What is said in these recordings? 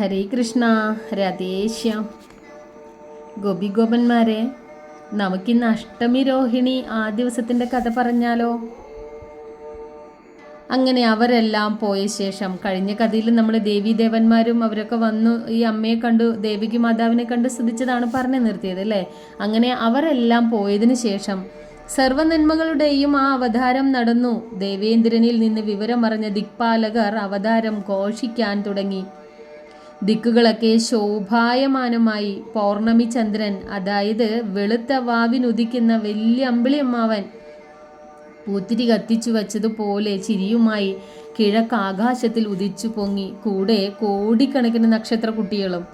ഹരേ കൃഷ്ണ രാധേശ്യാം ഗോപിഗോപന്മാരെ നമുക്കിന്ന് അഷ്ടമി രോഹിണി ആ ദിവസത്തിന്റെ കഥ പറഞ്ഞാലോ? അങ്ങനെ അവരെല്ലാം പോയ ശേഷം കഴിഞ്ഞ കഥയിൽ നമ്മൾ ദേവി ദേവന്മാരും അവരൊക്കെ വന്നു ഈ അമ്മയെ കണ്ടു ദേവിക്ക് മാതാവിനെ കണ്ട് സ്തുതിച്ചതാണ് പറഞ്ഞു നിർത്തിയത് അല്ലേ? അങ്ങനെ അവരെല്ലാം പോയതിനു ശേഷം സർവനന്മകളുടെയും ആ അവതാരം നടന്നു. ദേവേന്ദ്രനിൽ നിന്ന് വിവരമറിഞ്ഞ ദിക്പാലകർ അവതാരം ഘോഷിക്കാൻ തുടങ്ങി. ദിക്കുകളൊക്കെ ശോഭായമാനമായി പൗർണമി ചന്ദ്രൻ അതായത് വെളുത്ത വാവിനുദിക്കുന്ന വലിയ അമ്പിളിയമ്മാവൻ പൂത്തിരി കത്തിച്ചു വച്ചതുപോലെ ചിരിയുമായി കിഴക്ക് ആകാശത്തിൽ ഉദിച്ചു പൊങ്ങി കൂടെ കോടിക്കണക്കിന് നക്ഷത്ര കുട്ടികളും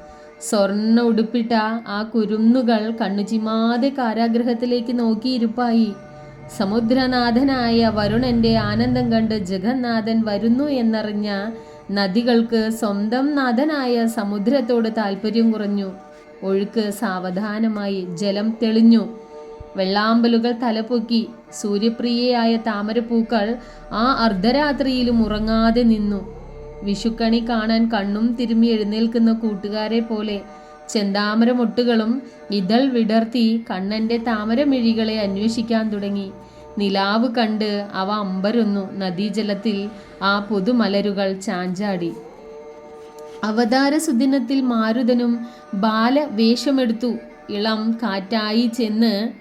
സ്വർണ ഉടുപ്പിട്ട ആ കുരുന്നുകൾ കണ്ണുചിമാതെ കാരാഗ്രഹത്തിലേക്ക് നോക്കിയിരുപ്പായി. സമുദ്രനാഥനായ വരുണന്റെ ആനന്ദം കണ്ട് ജഗന്നാഥൻ വരുന്നു എന്നറിഞ്ഞ നദികൾക്ക് സ്വന്തം നാഥനായ സമുദ്രത്തോട് താല്പര്യം കുറഞ്ഞു. ഒഴുക്ക് സാവധാനമായി ജലം തെളിഞ്ഞു. വെള്ളാമ്പലുകൾ തലപൊക്കി സൂര്യപ്രിയയായ താമരപ്പൂക്കൾ ആ അർദ്ധരാത്രിയിലും ഉറങ്ങാതെ നിന്നു. വിഷുക്കണി കാണാൻ കണ്ണും തിരുമ്മി എഴുന്നേൽക്കുന്ന കൂട്ടുകാരെ പോലെ ചെന്താമരമൊട്ടുകളും ഇതൾ വിടർത്തി കണ്ണന്റെ താമരമിഴികളെ അന്വേഷിക്കാൻ തുടങ്ങി. നിലാവ് കണ്ട് അവ അമ്പരൊന്നു നദീജലത്തിൽ ആ പുതുമലരുകൾ ചാഞ്ചാടി. അവതാര സുദിനത്തിൽ മാരുതനും ബാലവേഷമെടുത്തു ഇളം കാറ്റായി ചെന്ന്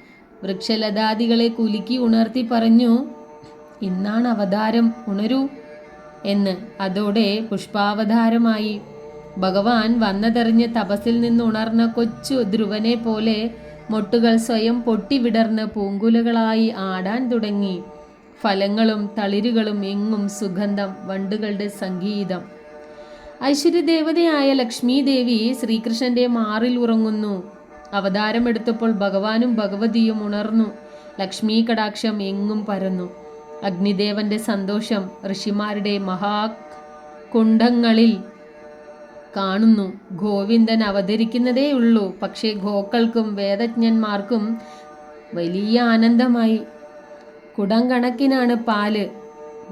വൃക്ഷലതാദികളെ കുലുക്കി ഉണർത്തി പറഞ്ഞു ഇന്നാണ് അവതാരം ഉണരൂ എന്ന്. അതോടെ പുഷ്പാവതാരമായി ഭഗവാൻ വന്നതെറിഞ്ഞ് തപസിൽ നിന്ന് ഉണർന്ന കൊച്ചു ധ്രുവനെ പോലെ മൊട്ടുകൾ സ്വയം പൊട്ടിവിടർന്ന് പൂങ്കുലകളായി ആടാൻ തുടങ്ങി. ഫലങ്ങളും തളിരുകളും എങ്ങും സുഗന്ധം വണ്ടുകളുടെ സംഗീതം. ഐശ്വര്യദേവതയായ ലക്ഷ്മി ദേവി ശ്രീകൃഷ്ണന്റെ മാറിൽ ഉറങ്ങുന്നു. അവതാരമെടുത്തപ്പോൾ ഭഗവാനും ഭഗവതിയും ഉണർന്നു. ലക്ഷ്മി കടാക്ഷം എങ്ങും പരന്നു. അഗ്നിദേവന്റെ സന്തോഷം ഋഷിമാരുടെ മഹാ കുണ്ഡങ്ങളിൽ കാണുന്നു. ഗോവിന്ദൻ അവതരിക്കുന്നതേ ഉള്ളൂ പക്ഷേ ഗോക്കൾക്കും വേദജ്ഞന്മാർക്കും വലിയ ആനന്ദമായി. കുടം കണക്കിനാണ് പാൽ.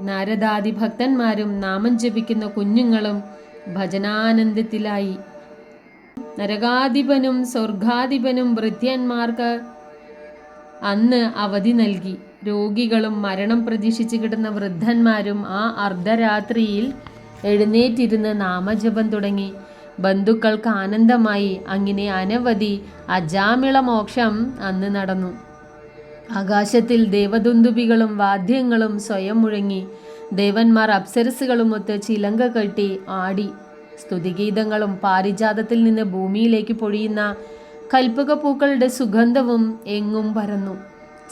നാരദാദി ഭക്തന്മാരും നാമം ജപിക്കുന്ന കുഞ്ഞുങ്ങളും ഭജനാനന്ദത്തിലായി. നരകാധിപനും സ്വർഗാധിപനും വൃദ്ധ്യന്മാർക്ക് അന്ന് അവധി നൽകി. രോഗികളും മരണം പ്രതീക്ഷിച്ചു കിടന്ന വൃദ്ധന്മാരും ആ അർദ്ധരാത്രിയിൽ എഴുന്നേറ്റിരുന്ന് നാമജപം തുടങ്ങി. ബന്ധുക്കൾക്ക് ആനന്ദമായി അങ്ങനെ അനവധി അജാമിള മോക്ഷം അന്ന് നടന്നു. ആകാശത്തിൽ ദേവദുന്തുപികളും വാദ്യങ്ങളും സ്വയം മുഴങ്ങി. ദേവന്മാർ അപ്സരസുകളുമൊത്ത് ചിലങ്ക കെട്ടി ആടി. സ്തുതിഗീതങ്ങളും പാരിജാതത്തിൽ നിന്ന് ഭൂമിയിലേക്ക് പൊഴിയുന്ന കൽപ്പക പൂക്കളുടെ സുഗന്ധവും എങ്ങും പരന്നു.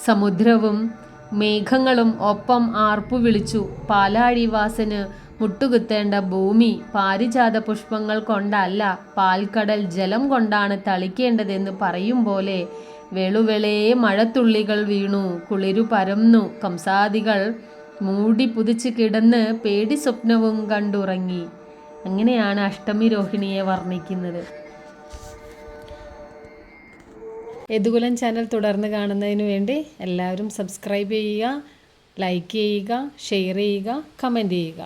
സമുദ്രവും മേഘങ്ങളും ഒപ്പം ആർപ്പു വിളിച്ചു പാലാഴിവാസന് മുട്ടുകുത്തേണ്ട ഭൂമി പാരിജാത പുഷ്പങ്ങൾ കൊണ്ടല്ല പാൽക്കടൽ ജലം കൊണ്ടാണ് തളിക്കേണ്ടതെന്ന് പറയും പോലെ വെളുവെളേ മഴത്തുള്ളികൾ വീണു കുളിരു പരന്നു. കംസാദികൾ മൂടി പുതിച്ച് കിടന്ന് പേടി സ്വപ്നവും കണ്ടുറങ്ങി. അങ്ങനെയാണ് അഷ്ടമി രോഹിണിയെ വർണിക്കുന്നത്. യദുകുലം ചാനൽ തുടർന്ന് കാണുന്നതിന് വേണ്ടി എല്ലാവരും സബ്സ്ക്രൈബ് ചെയ്യുക ലൈക്ക് ചെയ്യുക ഷെയർ ചെയ്യുക കമന്റ് ചെയ്യുക.